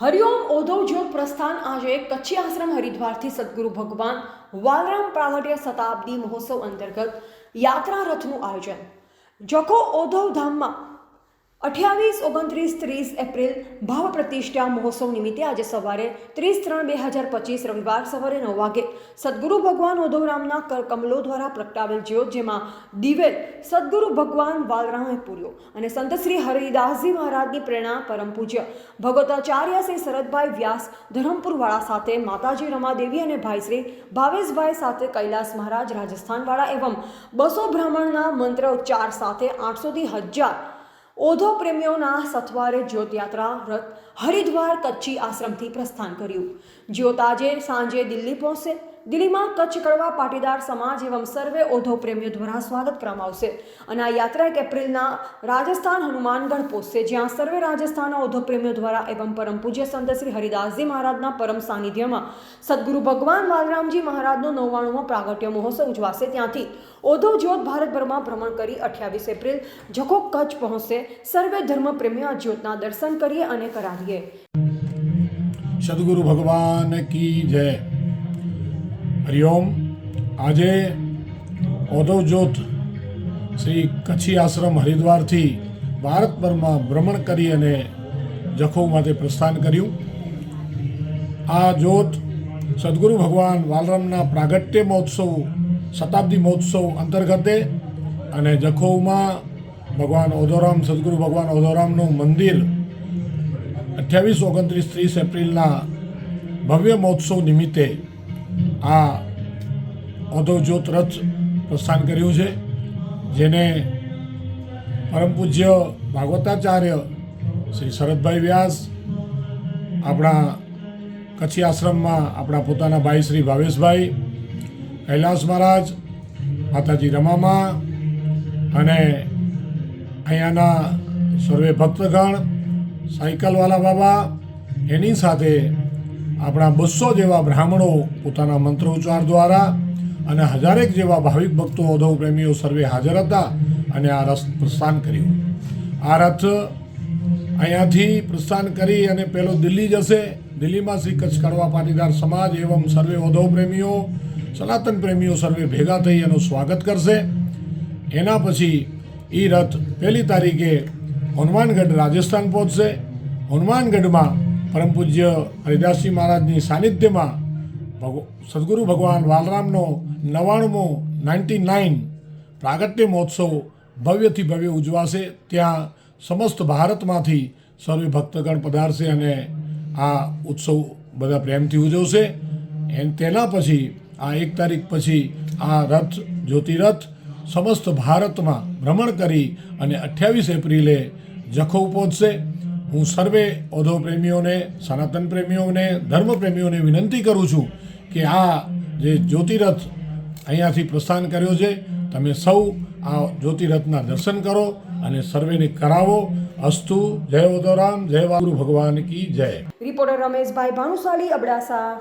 હરિઓમ ઓધવ જ્યોત પ્રસ્થાન આજે કચ્છી આશ્રમ હરિદ્વારથી સદગુરુ ભગવાન વાલરામ પ્રાગટ્ય શતાબ્દી મહોત્સવ અંતર્ગત યાત્રા રથનું આયોજન. જખો ઓધવ ધામમાં અઠ્યાવીસ, ઓગણત્રીસ, ત્રીસ એપ્રિલ ભાવ પ્રતિષ્ઠા મહોત્સવ નિમિત્તે આજે સવારે ત્રીસ ત્રણ, બે હજાર પચીસ રવિવાર સવારે નવ વાગે સદગુરુ ભગવાન ઓધવરામના કર કમલો દ્વારા પ્રગટાવેલ જ્યોત જેમાં દિવેલ સદગુરુ ભગવાન વાલરામે પૂર્યો અને સંત શ્રી હરિદાસજી મહારાજની પ્રેરણા પરમ પૂજ્ય. ભગવતાચાર્ય શ્રી શરદભાઈ વ્યાસ ધરમપુરવાળા સાથે માતાજી રમાદેવી અને ભાઈ શ્રી ભાવેશભાઈ સાથે કૈલાસ મહારાજ રાજસ્થાનવાળા એવમ બસો બ્રાહ્મણના મંત્ર ઉચ્ચાર સાથે આઠસોથી હજાર ઓધો પ્રેમીઓના સથવારે જ્યોતયાત્રા રથ હરિદ્વાર કચ્છી આશ્રમથી પ્રસ્થાન કર્યું. જ્યોત આજે સાંજે દિલ્હી પહોંચશે. દિલ્હીમાં કચ્છ કડવા પાટીદાર સમાજ એવં સર્વે ઓધો પ્રેમીઓ દ્વારા સ્વાગત કરવામાં આવશે. અને આ યાત્રા એક એપ્રિલના રાજસ્થાન હનુમાનગઢ પહોંચશે, જ્યાં સર્વે રાજસ્થાનના ઓધો પ્રેમીઓ દ્વારા એવં પરમ પૂજ્ય સંત શ્રી હરિદાસજી મહારાજના પરમ સાનિધ્યમાં સદગુરુ ભગવાન બાલરામજી મહારાજનો નવ્વાણુંમાં પ્રાગટ્ય મહોત્સવ ઉજવાશે. ત્યાંથી ઓધો જ્યોત ભારતભરમાં ભ્રમણ કરી અઠ્યાવીસ એપ્રિલ જખો કચ્છ પહોંચશે. સર્વે ધર્મ પ્રેમીઓ આ જ્યોતના દર્શન કરીએ અને કરાવીએ. સદગુરુ ભગવાન કી જય. હરિઓમ આજે ઓધવ જ્યોત શ્રી કચ્છી આશ્રમ હરિદ્વારથી ભારતભરમાં ભ્રમણ કરી અને જખૌ માટે પ્રસ્થાન કર્યું. આ જ્યોત સદગુરુ ભગવાન વાલરામના પ્રાગટ્ય મહોત્સવ, શતાબ્દી મહોત્સવ અંતર્ગતે અને જખૌમાં ભગવાન ઓધોરામ સદગુરુ ભગવાન ઓધોરામનું મંદિર અઠ્યાવીસ ઓગણત્રીસ ત્રીસ એપ્રિલના ભવ્ય મહોત્સવ નિમિત્તે આ અધવજ્યોત રથ પ્રસ્થાન કર્યું છે, જેને પરમ પૂજ્ય ભાગવતાચાર્ય શ્રી શરદભાઈ વ્યાસ આપણા કચ્છી આશ્રમમાં આપણા પોતાના ભાઈ શ્રી ભાવેશભાઈ, કૈલાસ મહારાજ, માતાજી રમામા અને અહીંયાના સર્વે ભક્તગણ, સાયકલવાલા બાબા, એની સાથે આપણા બસો જેવા બ્રાહ્મણો પોતાના મંત્રોચ્ચાર દ્વારા અને હજારેક જેવા ભાવિક ભક્તો ઓધવ પ્રેમીઓ સર્વે હાજર હતા અને આ રથ પ્રસ્થાન કર્યું. આ રથ અહીંયાથી પ્રસ્થાન કરી અને પેલો દિલ્હી જશે. દિલ્હીમાં શ્રી કચ્છ કડવા પાટીદાર સમાજ એવં સર્વે ઓધવ પ્રેમીઓ, સનાતન પ્રેમીઓ સર્વે ભેગા થઈ એનું સ્વાગત કરશે. એના પછી એ રથ પહેલી તારીખે હનુમાનગઢ રાજસ્થાન પહોંચશે. હનુમાનગઢમાં પરમ પૂજ્ય હરિદાસજી મહારાજની સાનિધ્યમાં સદગુરુ ભગવાન બાલરામનો નવાણમો નાઇન્ટી નાઇન પ્રાગટ્ય મહોત્સવ ભવ્યથી ભવ્ય ઉજવાશે. ત્યાં સમસ્ત ભારતમાંથી સર્વે ભક્તગણ પધારશે અને આ ઉત્સવ બધા પ્રેમથી ઉજવશે. એન તેના પછી, આ એક તારીખ પછી આ રથ, જ્યોતિરથ સમસ્ત ભારતમાં ભ્રમણ કરી અને અઠ્યાવીસ એપ્રિલે જખૌ પહોંચશે. હું સર્વે ઓધો પ્રેમીઓને, સનાતન પ્રેમીઓને, ધર્મ પ્રેમીઓને વિનંતી કરું છું કે આ જે જ્યોતિરથ અહીંયાથી પ્રસ્થાન કર્યો છે, તમે સૌ આ જ્યોતિરથના દર્શન કરો અને સર્વેને કરાવો. અસ્તુ, જય ઓધોરામ જય વાગુરુ ભગવાન કી જય. રિપોર્ટર રમેશભાઈ ભાનુશાલી, અબડાસા.